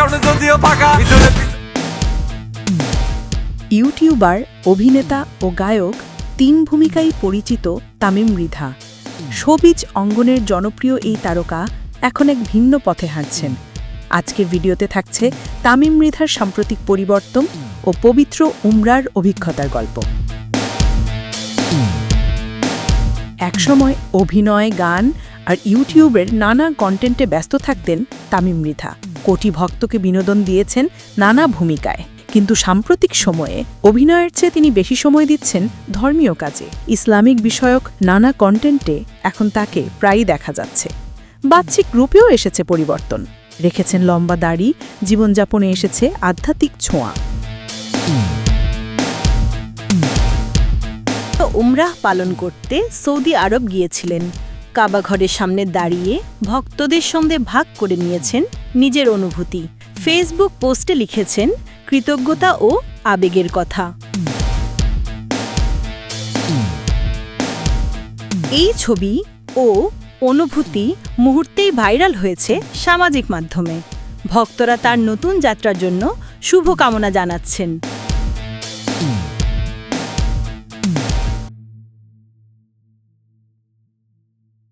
Video ফাঁকা। YouTuber, অভিনেতা ও গায়ক তিন ভূমিকায় পরিচিত তামিম মৃধা। শোবিজ অঙ্গনের জনপ্রিয় এই তারকা এখন এক ভিন্ন পথে হাঁটছেন। আজকের ভিডিওতে থাকছে তামিম মৃধার সাম্প্রতিক পরিবর্তন ও পবিত্র উমরার অভিজ্ঞতার গল্প। একসময় অভিনয়, গান আর ইউটিউবের নানা কন্টেন্টে ব্যস্ত থাকতেন তামিম মৃধা। কোটি ভক্তকে বিনোদন দিয়েছেন নানা ভূমিকায়। কিন্তু সাম্প্রতিক সময়ে অভিনয়ের চেয়ে তিনি বেশি সময় দিচ্ছেন ধর্মীয় কাজে। ইসলামিক বিষয়ক নানা কন্টেন্টে এখন তাকে প্রায়ই দেখা যাচ্ছে। বাহ্যিক রূপেও এসেছে পরিবর্তন। রেখেছেন লম্বা দাড়ি, জীবনযাপনে এসেছে আধ্যাত্মিক ছোঁয়া। উমরাহ পালন করতে সৌদি আরব গিয়েছিলেন। কাবা ঘরের সামনে দাঁড়িয়ে ভক্তদের সঙ্গে ভাগ করে নিয়েছেন নিজের অনুভূতি। ফেসবুক পোস্টে লিখেছেন, কৃতজ্ঞতা ও আবেগের কথা। এই ছবি ও অনুভূতি মুহূর্তেই ভাইরাল হয়েছে সামাজিক মাধ্যমে। ভক্তরা তার নতুন যাত্রার জন্য শুভকামনা জানাচ্ছেন।